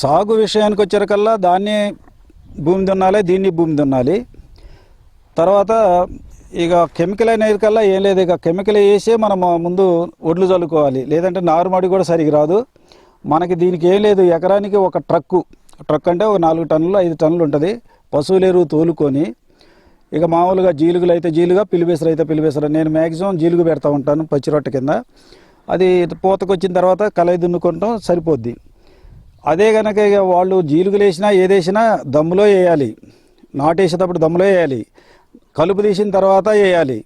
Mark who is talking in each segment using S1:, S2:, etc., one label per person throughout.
S1: సాగు విషయానికి వచ్చేకల్లా దాన్ని భూమి దున్నాలి దీన్ని భూమి దున్నాలి. తర్వాత ఇక కెమికల్ అనేది కల్లా ఏం లేదు. ఇక కెమికల్ వేసే మనం ముందు ఒడ్లు చల్లుకోవాలి. లేదంటే నారుమడి కూడా సరిగ్గా రాదు. మనకి దీనికి ఏం లేదు. ఎకరానికి ఒక ట్రక్కు. ట్రక్ అంటే ఒక నాలుగు టన్నులు ఐదు టన్నులు ఉంటుంది. పశువులు ఎరువు తోలుకొని ఇక మామూలుగా జీలుగులు అయితే జీలుగా పిలిబేసరు అయితే పిలిబేసరు నేను మ్యాక్సిమం జీలుగు పెడతా ఉంటాను పచ్చి రొట్టె కింద. అది పూతకు వచ్చిన తర్వాత కలయి దున్నుకుంటాం సరిపోద్ది. అదే కనుక ఇక వాళ్ళు జీలుగులు వేసినా ఏదేసినా దమ్ములో వేయాలి. నాటేసేటప్పుడు దమ్ములో వేయాలి. కలుపు తీసిన తర్వాత వేయాలి.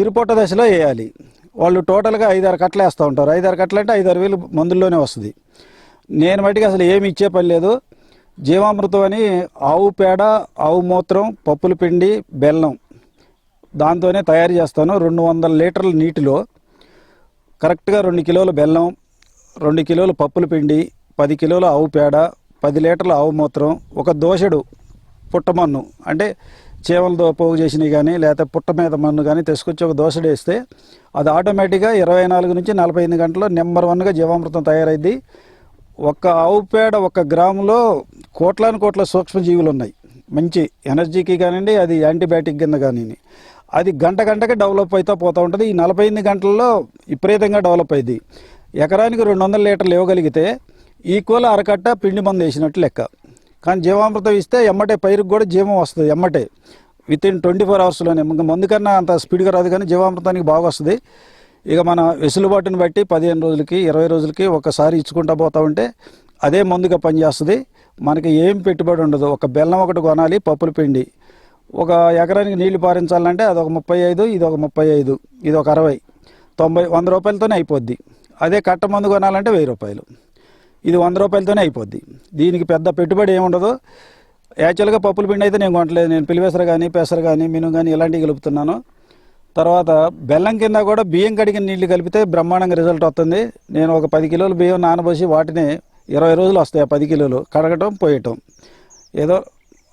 S1: చిరుపొట్ట దశలో వేయాలి. వాళ్ళు టోటల్గా ఐదారు కట్టలు వేస్తూ ఉంటారు. ఐదారు కట్టలు అంటే ఐదారు వేలు మందుల్లోనే వస్తుంది. నేను మట్టికి అసలు ఏమి ఇచ్చే పని లేదు. జీవామృతం అని ఆవు పేడ ఆవు మూత్రం పప్పుల పిండి బెల్లం దాంతోనే తయారు చేస్తాను. రెండు వందల లీటర్ల నీటిలో కరెక్ట్గా రెండు కిలోల బెల్లం రెండు కిలోల పప్పుల పిండి పది కిలోల ఆవు పేడ పది లీటర్ల ఆవు మూత్రం ఒక దోసెడు పుట్టమన్ను అంటే చేవలతో పోగు చేసినవి కానీ లేకపోతే పుట్ట మీద మన్ను కానీ తీసుకొచ్చి ఒక దోశ వేస్తే అది ఆటోమేటిక్గా ఇరవై నాలుగు నుంచి నలభై ఎనిమిది గంటల్లో నెంబర్ వన్గా జీవామృతం తయారైద్ది. ఒక్క ఆవు పేడ ఒక గ్రాములో కోట్లాను కోట్ల సూక్ష్మజీవులు ఉన్నాయి మంచి ఎనర్జీకి కానివ్వండి అది యాంటీబయాటిక్ కింద కానీ అది గంట గంటకి డెవలప్ అవుతా పోతూ ఉంటుంది. ఈ నలభై ఎనిమిది గంటల్లో విపరీతంగా డెవలప్ అయింది ఎకరానికి రెండు వందల లీటర్లు ఇవ్వగలిగితే ఈక్వల్ అరకట్ట పిండి మందు వేసినట్టు లెక్క. కానీ జీవామృతం ఇస్తే ఎమ్మటే పైరుకు కూడా జీవం వస్తుంది ఎమ్మటే. విత్ ఇన్ ట్వంటీ ఫోర్ అవర్స్లోనే ఇంకా మందు కన్నా అంత స్పీడ్గా రాదు కానీ జీవామృతానికి బాగా వస్తుంది. ఇక మన వెసులుబాటుని బట్టి పదిహేను రోజులకి ఇరవై రోజులకి ఒకసారి ఇచ్చుకుంటా పోతా ఉంటే అదే మందుగా పనిచేస్తుంది. మనకి ఏం పెట్టుబడి ఉండదు. ఒక బెల్లం ఒకటి కొనాలి పప్పుల పిండి. ఒక ఎకరానికి నీళ్ళు పారించాలంటే అది ఒక ముప్పై ఐదు ఇది ఒక ముప్పై ఐదు ఇది ఒక అరవై. తొంభై వంద రూపాయలతోనే అయిపోద్ది. అదే కట్ట మందు కొనాలంటే వెయ్యి రూపాయలు. ఇది వంద రూపాయలతోనే అయిపోద్ది. దీనికి పెద్ద పెట్టుబడి ఏముండదు. యాక్చువల్గా పప్పుల పిండి అయితే నేను కొనట్లేదు. నేను పిలివేసర కానీ పెసర కానీ మినుము కానీ ఇలాంటివి కలుపుతున్నాను. తర్వాత బెల్లం కింద కూడా బియ్యం కడిగిన నీళ్ళు కలిపితే బ్రహ్మాండంగా రిజల్ట్ వస్తుంది. నేను ఒక పది కిలోలు బియ్యం నానబోసి వాటిని ఇరవై రోజులు వస్తాయి ఆ పది కిలోలు కడగటం పోయటం. ఏదో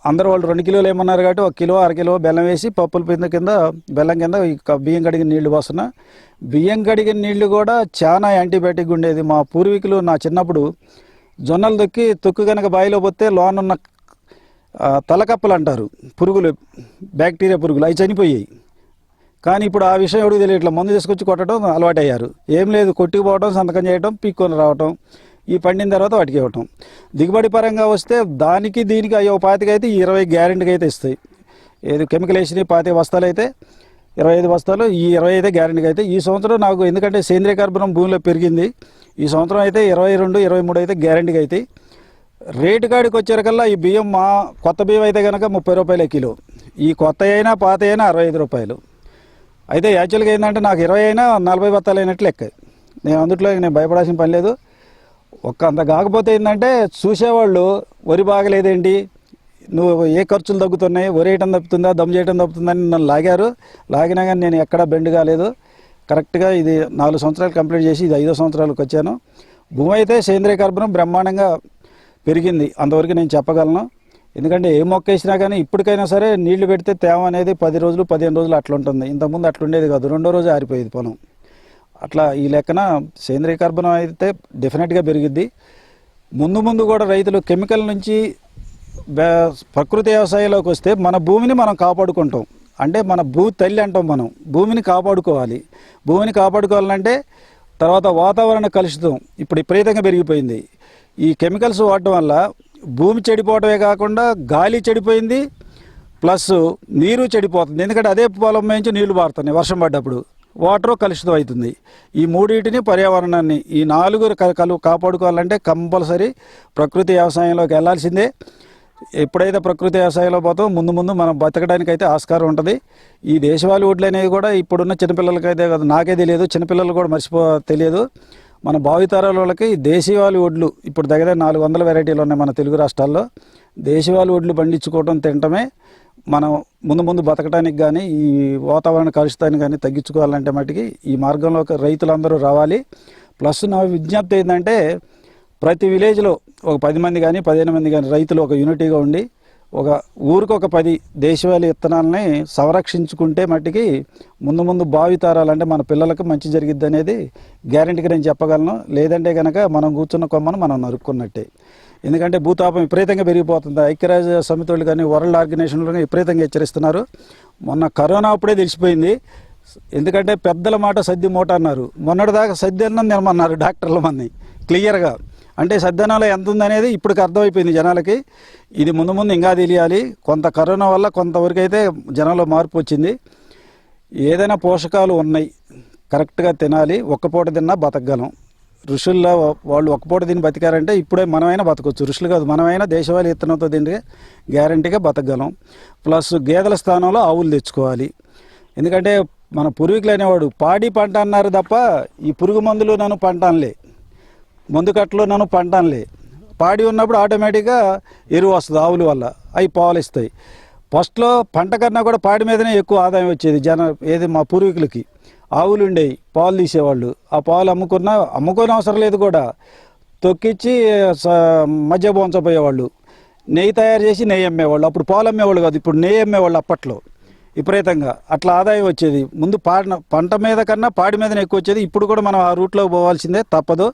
S1: అందరూ వాళ్ళు రెండు కిలోలు ఏమన్నారు కాబట్టి ఒక కిలో అర కిలో బెల్లం వేసి పప్పుల పిండి కింద బెల్లం కింద బియ్యం కడిగిన నీళ్ళు పోస్తున్నా. బియ్యం కడిగిన నీళ్ళు కూడా చాలా యాంటీబయాటిక్ ఉండేది. మా పూర్వీకులు నా చిన్నప్పుడు జొన్నలు దొక్కి తొక్కు కనుక బాయిలో పోతే లోనున్న ఆ, తలకప్పలు అంటారు. పురుగులు బ్యాక్టీరియా పురుగులు అవి చనిపోయాయి. కానీ ఇప్పుడు ఆ విషయం ఎవరికి తెలియట్లేదు. మందు తీసుకొచ్చి కొట్టడం అలవాటయ్యారు. ఏం లేదు కొట్టుకుపోవడం సంతకం చేయడం పీక్కొని రావటం. ఈ పండిన తర్వాత వాటికి ఇవ్వటం. దిగుబడి పరంగా వస్తే దానికి దీనికి అయ్యో పాతికి అయితే ఇరవై గ్యారెంటీకి అయితే ఇస్తాయి. ఏది కెమికల్ వేసిన పాతి బస్తాలు అయితే ఇరవై ఐదు బస్తాలు ఈ ఇరవై అయితే గ్యారెంటీకి అయితే ఈ సంవత్సరం నాకు ఎందుకంటే సేంద్రియ కార్బనం భూమిలో పెరిగింది. ఈ సంవత్సరం అయితే ఇరవై రెండు ఇరవై మూడు అయితే గ్యారెంటీకి అయితే. రేటు కాడికి వచ్చేకల్లా ఈ బియ్యం మా కొత్త బియ్యం అయితే కనుక ముప్పై రూపాయల కిలో. ఈ కొత్త అయినా పాత అయినా అరవై ఐదు రూపాయలు. అయితే యాక్చువల్గా ఏంటంటే నాకు ఇరవై అయినా నలభై బత్తాలు అయినట్లు లెక్క. నేను అందుట్లో నేను భయపడాల్సిన పని లేదు. ఒక్క అంత కాకపోతే ఏంటంటే చూసేవాళ్ళు వరి బాగలేదేంటి? నువ్వు ఏ ఖర్చులు తగ్గుతున్నాయి? వరి వేయటం తప్పుతుందా? దమ్ చేయటం తప్పుతుందని నన్ను లాగారు. లాగినా కానీ నేను ఎక్కడా బెండ్ కాలేదు. కరెక్ట్గా ఇది నాలుగు సంవత్సరాలు కంప్లీట్ చేసి ఇది ఐదో సంవత్సరాలకు వచ్చాను. భూమి అయితే సేంద్రియ కార్బనం బ్రహ్మాండంగా పెరిగింది. అంతవరకు నేను చెప్పగలను. ఎందుకంటే ఏ మొక్క వేసినా కానీ ఇప్పటికైనా సరే నీళ్ళు పెడితే తేమ అనేది పది రోజులు పదిహేను రోజులు అట్లుంటుంది. ఇంతకుముందు అట్లుండేది కాదు. రెండో రోజు ఆరిపోయేది పొలం. అట్లా ఈ లెక్కన సేంద్రియ కర్బనం అయితే డెఫినెట్గా పెరిగిద్ది. ముందు ముందు కూడా రైతులు కెమికల్ నుంచి ప్రకృతి వ్యవసాయంలోకి వస్తే మన భూమిని మనం కాపాడుకుంటాం. అంటే మన భూ తల్లి అంటాం మనం. భూమిని కాపాడుకోవాలి. భూమిని కాపాడుకోవాలంటే తర్వాత వాతావరణ కలుషితం. ఇప్పుడు విపరీతంగా పెరిగిపోయింది. ఈ కెమికల్స్ వాడటం వల్ల భూమి చెడిపోవటమే కాకుండా గాలి చెడిపోయింది. ప్లస్ నీరు చెడిపోతుంది. ఎందుకంటే అదే పొలం నుంచి నీళ్ళు పారుతున్నాయి వర్షం పడ్డప్పుడు. వాటర్ కలుషితం అవుతుంది. ఈ మూడింటిని పర్యావరణాన్ని ఈ నాలుగు కలు కాపాడుకోవాలంటే కంపల్సరీ ప్రకృతి వ్యవసాయంలోకి వెళ్ళాల్సిందే. ఎప్పుడైతే ప్రకృతి వ్యవసాయంలో పోతామో ముందు ముందు మనం బతకడానికి అయితే ఆస్కారం ఉంటుంది. ఈ దేశవాళీ వడ్లు అనేవి కూడా ఇప్పుడున్న చిన్నపిల్లలకైతే కాదు నాకే తెలియదు. చిన్నపిల్లలు కూడా మర్చిపో తెలియదు. మన భావితరాల వాళ్ళకి దేశీవాళి వడ్లు ఇప్పుడు దగ్గర నాలుగు వందల వెరైటీలు ఉన్నాయి మన తెలుగు రాష్ట్రాల్లో. దేశవాళీ వడ్లు పండించుకోవడం తినటమే మనం ముందు ముందు బతకడానికి కానీ ఈ వాతావరణ కలుషితాన్ని కానీ తగ్గించుకోవాలంటే మటుకి ఈ మార్గంలో రైతులందరూ రావాలి. ప్లస్ నా విజ్ఞప్తి ఏంటంటే ప్రతి విలేజ్లో ఒక పది మంది కానీ పదిహేను మంది కానీ రైతులు ఒక యూనిటీగా ఉండి ఒక ఊరికి ఒక పది దేశవాళీ విత్తనాలని సంరక్షించుకుంటే మట్టికి ముందు ముందు భావితారాలంటే మన పిల్లలకు మంచి జరిగిద్ది అనేది గ్యారంటీగా నేను చెప్పగలను. లేదంటే కనుక మనం కూర్చున్న కొమ్మను మనం నరుక్కున్నట్టే. ఎందుకంటే భూతాపం విపరీతంగా పెరిగిపోతుంది. ఐక్యరాజ్య సమితులు కానీ వరల్డ్ ఆర్గనైజేషన్లు కానీ విపరీతంగా హెచ్చరిస్తున్నారు. మొన్న కరోనా అప్పుడే తెలిసిపోయింది. ఎందుకంటే పెద్దల మాట సద్ది మూట అన్నారు. మొన్నటిదాకా సద్ది అన్నం తినమన్నారు డాక్టర్ల మంది. క్లియర్గా అంటే సద్దనంలో ఎంత ఉందనేది ఇప్పటికి అర్థమైపోయింది జనాలకి. ఇది ముందు ముందు ఇంకా తెలియాలి. కొంత కరోనా వల్ల కొంతవరకు అయితే జనంలో మార్పు వచ్చింది. ఏదైనా పోషకాలు ఉన్నాయి. కరెక్ట్గా తినాలి. ఒక్క పూట తిన్నా బతకగలం. ఋషుల్లో వాళ్ళు ఒక్కపూట పూట బతికారంటే ఇప్పుడే మనమైనా బతకొచ్చు. ఋషులు కాదు మనమైనా దేశవాళీ ఇత్తనంతో తింటే గ్యారంటీగా బతకగలం. ప్లస్ గేదెల స్థానంలో ఆవులు తెచ్చుకోవాలి. ఎందుకంటే మన పూర్వీకులు అనేవాడు పాడి పంట అన్నారు తప్ప ఈ పురుగు మందులు నన్ను పంట మందు కట్టలో నన్ను పంట పాడి ఉన్నప్పుడు ఆటోమేటిక్గా ఎరువు వస్తుంది ఆవుల వల్ల. అవి పాలు ఇస్తాయి ఫస్ట్లో పంట కన్నా కూడా పాడి మీదనే ఎక్కువ ఆదాయం వచ్చేది జన ఏది మా పూర్వీకులకి. ఆవులు ఉండేవి పాలు తీసేవాళ్ళు. ఆ పాలు అమ్ముకున్నా అమ్ముకోని అవసరం లేదు కూడా. తొక్కిచ్చి స- మధ్య పోంచబోయేవాళ్ళు నెయ్యి తయారు చేసి నెయ్యి అమ్మేవాళ్ళు. అప్పుడు పాలు అమ్మేవాళ్ళు కాదు ఇప్పుడు నెయ్యి అమ్మేవాళ్ళు అప్పట్లో. విపరీతంగా. అట్లా ఆదాయం వచ్చేది. ముందు పాడిన పంట మీద కన్నా పాడి మీదనే ఎక్కువ వచ్చేది. ఇప్పుడు కూడా మనం ఆ రూట్లో పోవాల్సిందే తప్పదు.